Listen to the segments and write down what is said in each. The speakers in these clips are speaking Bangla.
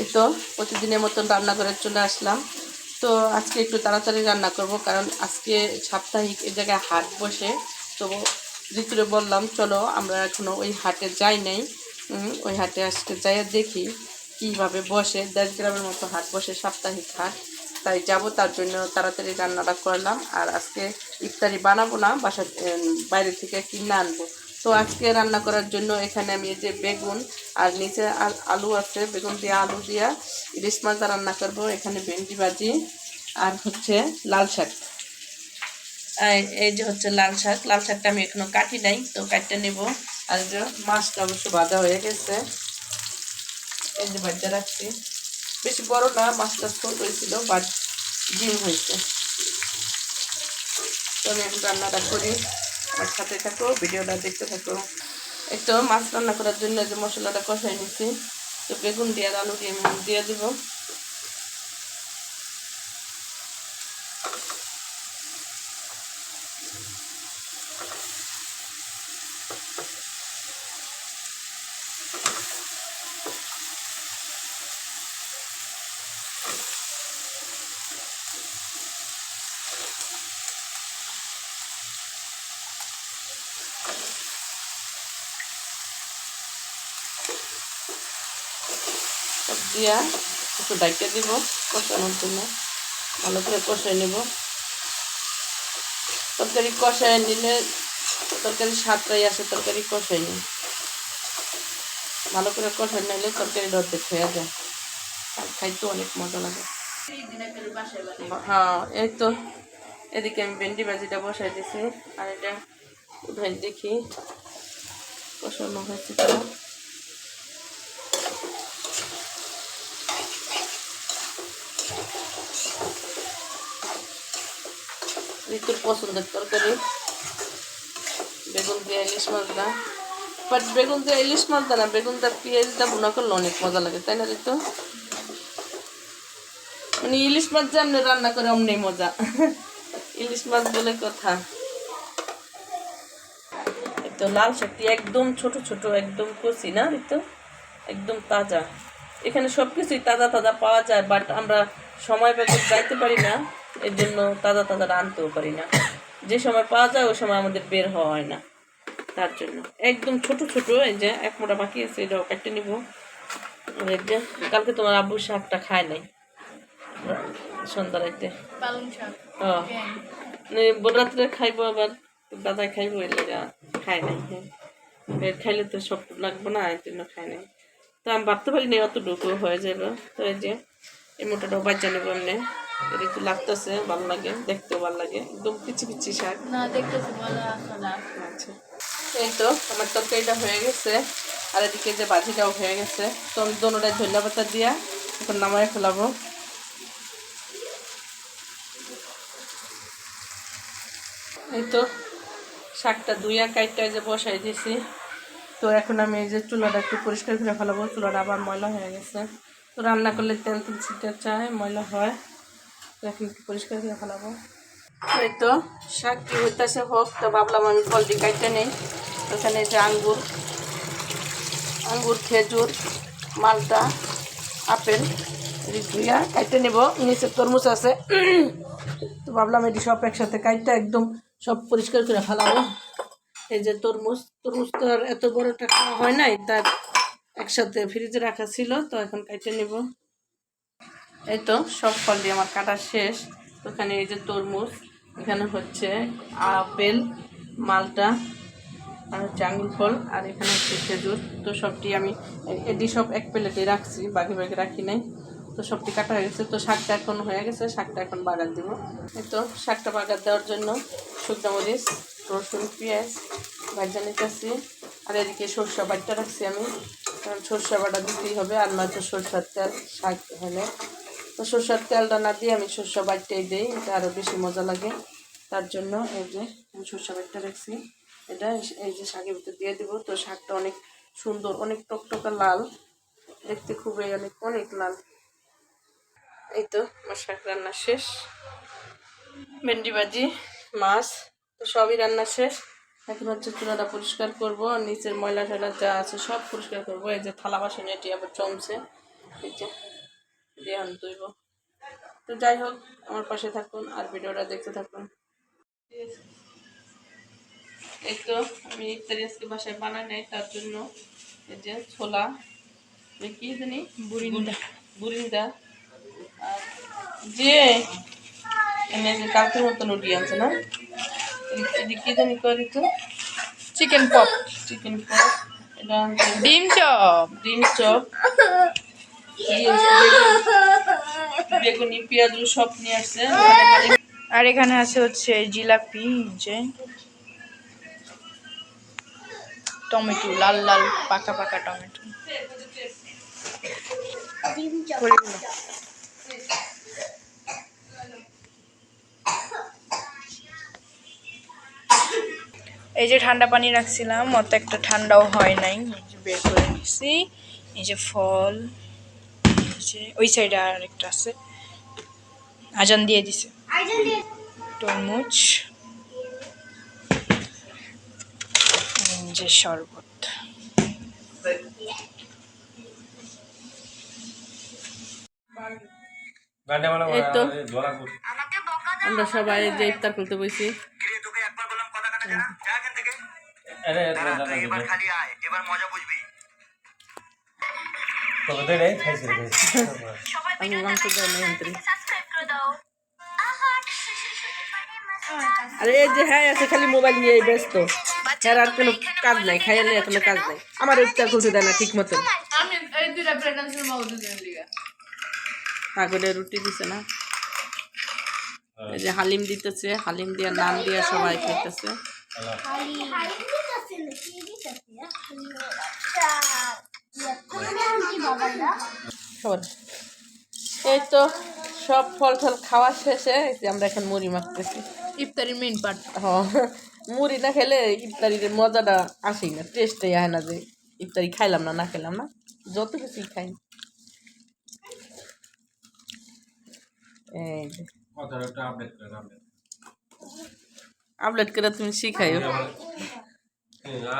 এই তো প্রতিদিনের মতন রান্না করে চলে আসলাম। তো আজকে একটু তাড়াতাড়ি রান্না করব কারণ আজকে সাপ্তাহিক এই জায়গায় হাট বসে। তো ঋতুরে বললাম, চলো আমরা এখনও ওই হাটে যাই নাই। ওই হাটে আজকে যাই দেখি কীভাবে বসে। দেশ গ্রামের মতো হাট বসে সাপ্তাহিক হাট। তাই যাব, তার জন্য তাড়াতাড়ি রান্নাটা করলাম। আর আজকে ইফতারি বানাবো না বাসা বাইরে থেকে কিনে আনব। তো আজকে রান্না করার জন্য এখানে আমি এই যে বেগুন আর নিচে আল- আছে, বেগুন দিয়ে আলু দিয়া ইলিশ মাছটা রান্না করব। এখানে ভেন্ডি ভাজি আর হচ্ছে লাল শাক। এই যে হচ্ছে লাল শাক। লাল শাকটা আমি এখনও কাটি নাই, তো কাটতে নেব। আর যে মাছটা অবশ্য ভাজা হয়ে গেছে। এই যে ভাজা রাখছি। বেশি বড় না, মাছটা ছোট হয়েছিল বাট ডিম হয়েছে। তো আমি এখন রান্নাটা করি। আমার সাথে থাকো, ভিডিওটা দেখতে থাকো। একটু মাছ রান্না করার জন্য যে মশলাটা কষাই নিচ্ছি তো বেগুন দিয়ে আলু দিয়ে দিয়ে দিব। দিয়া একটু ডাইকে দিব, কষানোর জন্য। ভালো করে কষাই নেব। তরকারি কষায় নিলে তরকারি স্বাদটাই আসে, তরকারি কষাই নিই। ভালো করে কষাই নিলে তরকারি অর্ধেক হয়ে যায়। খাইতে অনেক মজা লাগে। হ্যাঁ এই তো এদিকে আমি ভেন্ডি ভাজিটা বসাই দিছি। আর এটা উঠাই দেখি কষানো হয়েছে কিনা। ঋতুর পছন্দের তরকারি। বেগুন দিয়ে ইলিশ মাছটা বাট বেগুন দিয়ে ইলিশ মাছটা না, বেগুন দিয়ে পেঁয়াজটা ভুনা করলে অনেক মজা লাগে, তাই না ঋতু মানে ইলিশ মাছ যে আপনি রান্না করে অমনি মজা। ইলিশ মাছ বলে কথা। তো লাল শাকটি একদম ছোট ছোট, একদম কচি না ঋতু একদম তাজা। এখানে সব কিছুই তাজা তাজা পাওয়া যায় বাট আমরা সময় পেতে যাইতে পারি না। এর জন্য তাজা তাজা আনতেও পারি না। যে সময় পাওয়া যায় ওই সময় আমাদের বের হওয়া হয় না। তার জন্য। একদম ছোট ছোট এই যে এক মোটা বাকি আছে এটাও কেটে নিব। যে কালকে তোমার আব্বু শাকটা খায় নাই। সন্ধ্যা রাইতে। রাত্রে খাইবো আবার দাদা খাইবো এর লেগা খায় নাই। হ্যাঁ খাইলে তো সব লাগবে না এর জন্য খায় নাই। তো আমি ভাবতে পারি না অতটুকু হয়ে যাবে তো এই যে এই মোটাটাও বাচ্চা নেব এমনি। এর একটু লাগতেছে ভালো লাগে দেখতেও ভালো লাগে। একদম পিচি পিচি শাক। না দেখতেছি ভালো আচ্ছা। এই তো আমার তরকারিটা হয়ে গেছে। আর এদিকে যে বাজিটাও হয়ে গেছে। তো আমি দোনোটাই দিয়া এখন নামায় ফেলাবো। এই তো শাকটা ধুইয়া কাইটটা যে বসাই দিয়েছি। তো এখন আমি এই যে চুলাটা একটু পরিষ্কার করে ফেলাবো। চুলাটা আবার ময়লা হয়ে গেছে। তো রান্না করলে তেল তেল ছিটে চায় ময়লা হয়। এখন একটু পরিষ্কার করে ফেলাবো। তো শাক কি হইতেছে হোক, তো ভাবলাম আমি ফলটি কাটতে নেই। ওখানে যে আঙ্গুর আঙ্গুর, খেজুর, মালটা, আপেল ধুইয়া কাটতে নেব। নিচে তরমুজ আছে। তো ভাবলাম এটি সব একসাথে কাটতে একদম সব পরিষ্কার করে ফেলাবো। এই যে তরমুজ তরমুজ তো আর এত বড়টা খাওয়া হয় নাই, তার একসাথে ফ্রিজে রাখা ছিল, তো এখন কাটতে নেব। এই তো, সব ফল দিয়ে আমার কাটা শেষ। তো এখানে এই যে তরমুজ, এখানে হচ্ছে আপেল, মালটা, আর হচ্ছে আঙুর ফল, আর এখানে হচ্ছে খেজুর। তো সবটি আমি এটি সব এক প্লেটে রাখছি, বাকি বাকি রাখি নাই। তো সবটি কাটা হয়ে গেছে। তো শাকটা এখন হয়ে গেছে, শাকটা এখন বাগার দিব। এই তো, শাকটা বাগার দেওয়ার জন্য শুকনো মরিচ, রসুন, পেঁয়াজ ভাজা নিতেছি। আর এদিকে সরষা বাটটা রাখছি আমি। কারণ সরষা বাটা দিতেই হবে, আর নয়তো সরষার তেল শাক হলে। তো সরষার তেলটা না দিয়ে আমি সরষা বাটটাই দিই, এটা আরও বেশি মজা লাগে। তার জন্য এই যে আমি সরষা বাটটা রাখছি। এটা এই যে শাকের ভিতরে দিয়ে দিব। তো শাকটা অনেক সুন্দর, অনেক টকটকা লাল। দেখতে খুবই অনেক অনেক লাল। এই তো আমার শাক রান্না শেষ। ভেন্ডি ভাজি, মাছ, তো সবই রান্না শেষ। এখন হচ্ছে চুলাটা পরিষ্কার করব। নিচের ময়লা টয়লা যা আছে সব পরিষ্কার করব। এই যে থালা বাসন এটি আবার জমছে এই যে দেহান তুইব তো যাই হোক আমার পাশে থাকুন আর ভিডিওটা দেখতে থাকুন। এই তো আমি ইফতারি আজকে বাসায় বানাই নাই তার জন্য এই যে ছোলা এই কি জানি? বুরিন্দা। বুরিন্দা। আর যে এনে যে কালকের মতন উঠি আছে না এটি- কি জানি করি তো চিকেন পপ চিকেন পপ এটা ডিম চপ। ডিম চপ। বেগুন- সব নিয়ে আসছে। আর এখানে আছে হচ্ছে জিলাপি, যে টমেটো, লাল লাল, পাকা পাকা টমেটো। এই যে ঠান্ডা পানি রাখছিলাম, অত একটা ঠান্ডাও হয় নাই বের করে নিছি। এই যে ফল। ওই সাইডে আর একটা আছে। আজান দিয়ে দিছে। তরমুজ যে শরবত। আমরা সবাই যে ইফতার করতে বসি এবার খালি আয় এবার মজা বুঝবি। আমি মাংস আরে এই যে হ্যাঁ আছে খালি মোবাইল নিয়ে ব্যস্ত। হ্যাঁ আর কোনো কাজ নাই খাইয়া নেই কোনো কাজ নাই। আমার ইফতার করতে দেয় না ঠিক মতন। আমি এই দুটা লিগা রুটি দিছে না? এই যে হালিম দিতেছে হালিম দিয়া নান দিয়া সবাই খাইতেছে। সবার এই তো সব ফল টল খাওয়া শেষে আমরা এখন মুড়ি মাখতেছি। ইফতারির মেইন পার্ট হ্যাঁ মুড়ি না খেলে ইফতারির মজাটা আসেই না টেস্টই আসে না যে ইফতারি খাইলাম না না খেলাম না যত কিছুই খাই। এই যে। করে তুমি শিখাইও।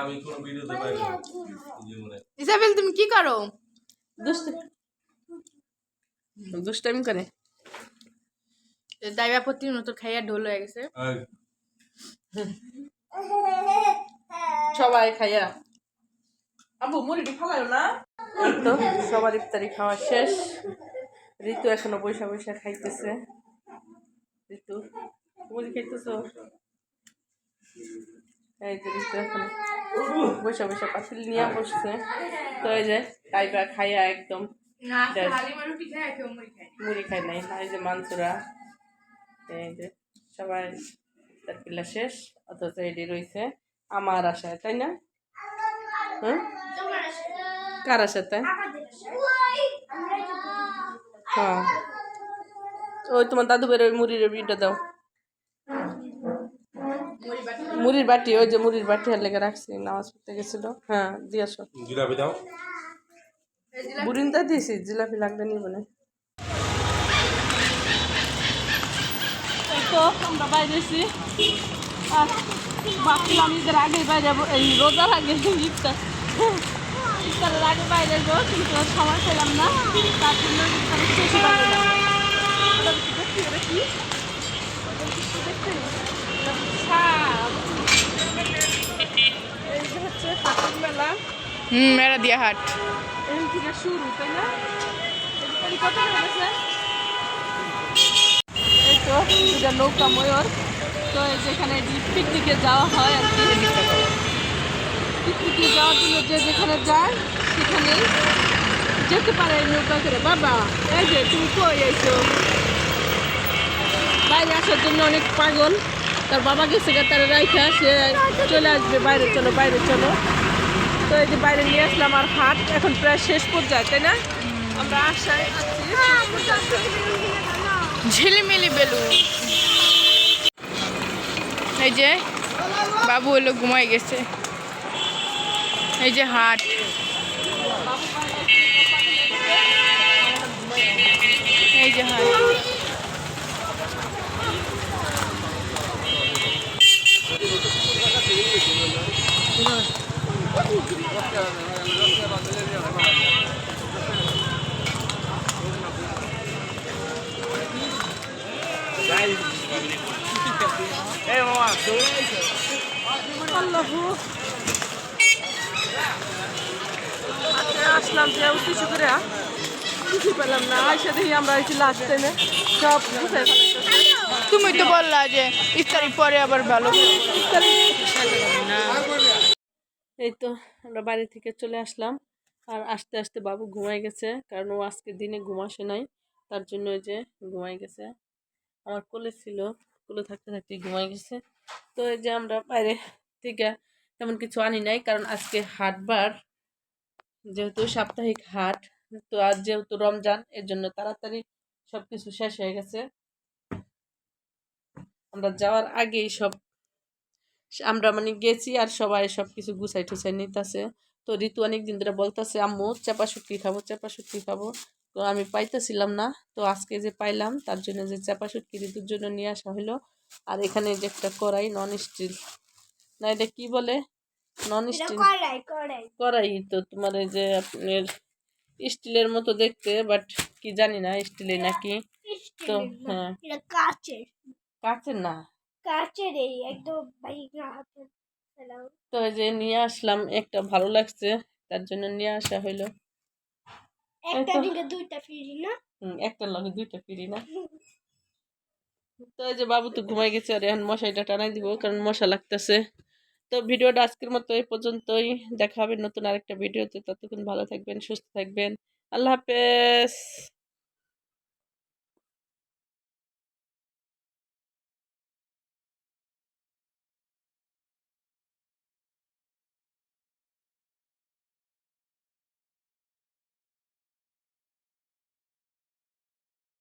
আমি কোনো ভিডিওতে পাই না। জীবনে ইসাবেল তুমি কি করো? দুষ্ট। দুষ্টামি করে। দাইবা প্রতির মতো খাইয়া ঢোল হয়ে গেছে। সবাই খাইয়া। আবু মুড়িটি ফালাইও না? তো সবার ইফতারি খাওয়া শেষ। ঋতু এখনও বৈশা বৈশা খাইতেছে। ঋতু মুড়ি খাইতেছো? এই যে এখন বৈশা বৈশা পাতিল নিয়ে বসছে। তো এই যে তাইবা খাইয়া একদম মুড়ি খাই নাই। এই যে মানসুরা এই যে সবাই তার পিলা শেষ অথচ এটি রয়েছে আমার আশায় তাই না? হুম? কার আশায় তাই? হ্যাঁ। ওই তোমার দাদু বের ওই মুড়ির বিটা দাও মুড়ির বাটি ওই যে মুড়ির বাটি আর লেগে রাখছি নামাজ পড়তে গেছিল। হ্যাঁ দিয়ে আসো জিলাপি দাও। বুড়িনটা দিয়েছি জিলাপি লাগবে না তো আমরা বাইরে এসি আর ভাবছিলাম ঈদের আগে বাইরে যাব, এই রোজার আগে ইফতার ইফতারের আগে বাইরে যাব কিন্তু সময় পেলাম না। তার জন্য ইফতারের শেষে বাইরে যাব। ওটা কি মেলা হুম মেরা দিয়া হাট। শুরু তাই না এই তো নৌকা ময়ূর তো যেখানে পিকনিকে যাওয়া হয় আর কি পিকনিকে যাওয়ার জন্য যে যেখানে যায় সেখানেই যেতে পারে নৌকা করে বাবা এই যে, তুমি কই আইছো? বাইরে আসার জন্য অনেক পাগল। তার বাবা গেছে তারা রাইখা সে চলে আসবে, বাইরে চলো বাইরে চলো। তো এই যে বাইরে নিয়ে আসলাম আর হাট, এখন প্রায় শেষ পর্যায়ে, তাই না? আমরা পর্যায়ে। ঝিলিমিলি বেলু এই যে বাবু হলো ঘুমাই গেছে। এই যে হাট। এই যে হাট। আজকে আসলাম যে কিছু করে কিছু পেলাম না। আইসা দেখি আমরা আইছি লাস্ট টাইমে সব তুমি তো বললা যে ইফতারি পরে আবার ভালো এই তো আমরা বাড়ি থেকে চলে আসলাম। আর আস্তে আস্তে বাবু ঘুমাই গেছে কারণ ও আজকে দিনে ঘুমাসে নাই। তার জন্য ওই যে ঘুমাই গেছে। আমার কোলে ছিল কোলে থাকতে থাকতে ঘুমাই গেছে। তো এই যে আমরা বাইরে থেকে তেমন কিছু আনি নাই। কারণ আজকে হাটবার যেহেতু সাপ্তাহিক হাট, তো আজ যেহেতু রমজান এর জন্য তাড়াতাড়ি সব কিছু শেষ হয়ে গেছে। আমরা যাওয়ার আগেই সব, আমরা মানে গেছি আর সবাই সব কিছু গুছাই টুছাই নিতেছে। তো ঋতু অনেক দিন ধরে বলতেছে, আম্মু, চাপা শুটকি খাব, চাপা শুটকি খাব। তো আমি পাইতেছিলাম না। তো আজকে যে পাইলাম, তার জন্য যে চাপা শুটকি ঋতুর জন্য নিয়ে আসা হলো আর এখানে যে একটা কড়াই নন স্টিল না এটা কি বলে? নন স্টিল কড়াই তো তোমার এই যে আপনার স্টিলের মতো দেখতে বাট কি জানি না স্টিলে নাকি? তো হ্যাঁ। কাচের। না? কাচের এই একদম তো এই যে নিয়ে আসলাম একটা ভালো লাগছে তার জন্য নিয়ে আসা হইল। একটা দিকে দুইটা ফ্রি না? হুম, একটা লগে দুইটা ফিরি না? তো এই যে বাবু তো ঘুমাই গেছে আর এখন মশাইটা টানাই দিব কারণ মশা লাগতেছে। তো ভিডিওটা আজকের মতো এই পর্যন্তই। দেখা হবে নতুন আরেকটা ভিডিওতে। ততক্ষণ ভালো থাকবেন, সুস্থ থাকবেন। আল্লাহ হাফেজ।